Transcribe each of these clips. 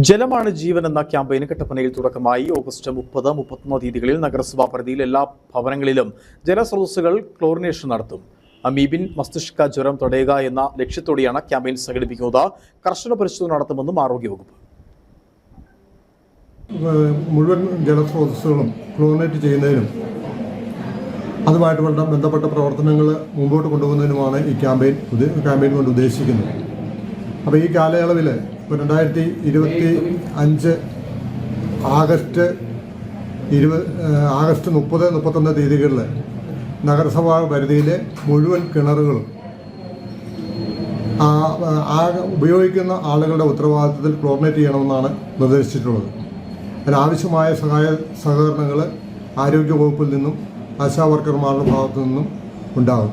ജലമാണ് ജീവൻ എന്ന ക്യാമ്പയിന് കട്ടപ്പനയിൽ തുടക്കമായി. ഓഗസ്റ്റ് മുപ്പത് മുപ്പത്തൊന്ന് തീയതികളിൽ നഗരസഭാ പരിധിയിൽ എല്ലാ ഭവനങ്ങളിലും ജലസ്രോതസ്സുകൾ ക്ലോറിനേഷൻ നടത്തും. അമീബിൻ മസ്തിഷ്ക ജ്വരം തടയുക എന്ന ലക്ഷ്യത്തോടെയാണ് ക്യാമ്പയിൻ സംഘടിപ്പിക്കുന്നത്. കർശന പരിശോധന നടത്തുമെന്നും ആരോഗ്യവകുപ്പ്. മുഴുവൻ ജലസ്രോതസ്സുകളും ക്ലോറിനേറ്റ് ചെയ്യുന്നതിനും അതുമായിട്ട് ബന്ധ- ബന്ധപ്പെട്ട പ്രവർത്തനങ്ങൾ മുമ്പോട്ട് കൊണ്ടുപോകുന്നതിനുമാണ് ഈ ക്യാമ്പയിൻ ക്യാമ്പയിൻ കൊണ്ട് ഉദ്ദേശിക്കുന്നത്. അപ്പോൾ ഈ കാലയളവിൽ രണ്ടായിരത്തി ഇരുപത്തി അഞ്ച് ആഗസ്റ്റ് ഇരുപത് ആഗസ്റ്റ് മുപ്പത് മുപ്പത്തൊന്ന് തീയതികളിൽ നഗരസഭാ പരിധിയിലെ മുഴുവൻ കിണറുകളും ഉപയോഗിക്കുന്ന ആളുകളുടെ ഉത്തരവാദിത്തത്തിൽ ക്ലോറിനേറ്റ് ചെയ്യണമെന്നാണ് നിർദ്ദേശിച്ചിട്ടുള്ളത്. അതിനാവശ്യമായ സഹായ സഹകരണങ്ങൾ ആരോഗ്യ വകുപ്പിൽ നിന്നും ആശാ വർക്കർമാരുടെ ഭാഗത്തു നിന്നും ഉണ്ടാകും.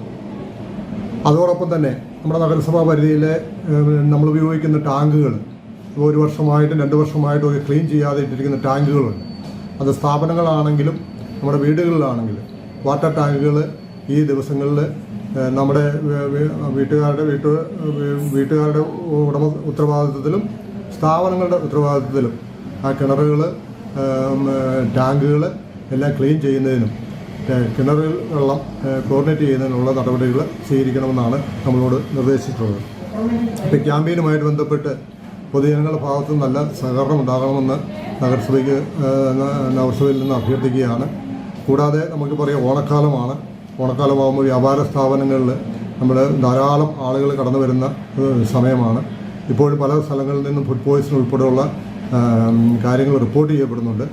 അതോടൊപ്പം തന്നെ നമ്മുടെ നഗരസഭാ പരിധിയിലെ നമ്മൾ ഉപയോഗിക്കുന്ന ടാങ്കുകൾ ഒരു വർഷമായിട്ടും രണ്ട് വർഷമായിട്ടും ഒക്കെ ക്ലീൻ ചെയ്യാതെ ഇട്ടിരിക്കുന്ന ടാങ്കുകളുണ്ട്. അത് സ്ഥാപനങ്ങളാണെങ്കിലും നമ്മുടെ വീടുകളിലാണെങ്കിലും വാട്ടർ ടാങ്കുകൾ ഈ ദിവസങ്ങളിൽ നമ്മുടെ വീട്ടുകാരുടെ വീട്ടു വീട്ടുകാരുടെ ഉടമ ഉത്തരവാദിത്വത്തിലും സ്ഥാപനങ്ങളുടെ ഉത്തരവാദിത്വത്തിലും ആ കിണറുകൾ ടാങ്കുകൾ എല്ലാം ക്ലീൻ ചെയ്യുന്നതിനും കിണറിൽ വെള്ളം കോർഡിനേറ്റ് ചെയ്യുന്നതിനുള്ള നടപടികൾ സ്വീകരിക്കണമെന്നാണ് നമ്മളോട് നിർദ്ദേശിച്ചിട്ടുള്ളത്. ഇപ്പോൾ ക്യാമ്പയിനുമായിട്ട് ബന്ധപ്പെട്ട് പൊതുജനങ്ങളുടെ ഭാഗത്തു നല്ല സഹകരണം ഉണ്ടാകണമെന്ന് നഗരസഭയ്ക്ക് നഗരസഭയിൽ നിന്ന് അഭ്യർത്ഥിക്കുകയാണ്. കൂടാതെ നമുക്ക് പറയാം ഓണക്കാലമാണ്. ഓണക്കാലമാകുമ്പോൾ വ്യാപാര സ്ഥാപനങ്ങളിൽ നമ്മൾ ധാരാളം ആളുകൾ കടന്നു വരുന്ന സമയമാണ്. ഇപ്പോൾ പല സ്ഥലങ്ങളിൽ നിന്നും ഫുഡ് പോയ്സൺ ഉൾപ്പെടെയുള്ള കാര്യങ്ങൾ റിപ്പോർട്ട് ചെയ്യപ്പെടുന്നുണ്ട്.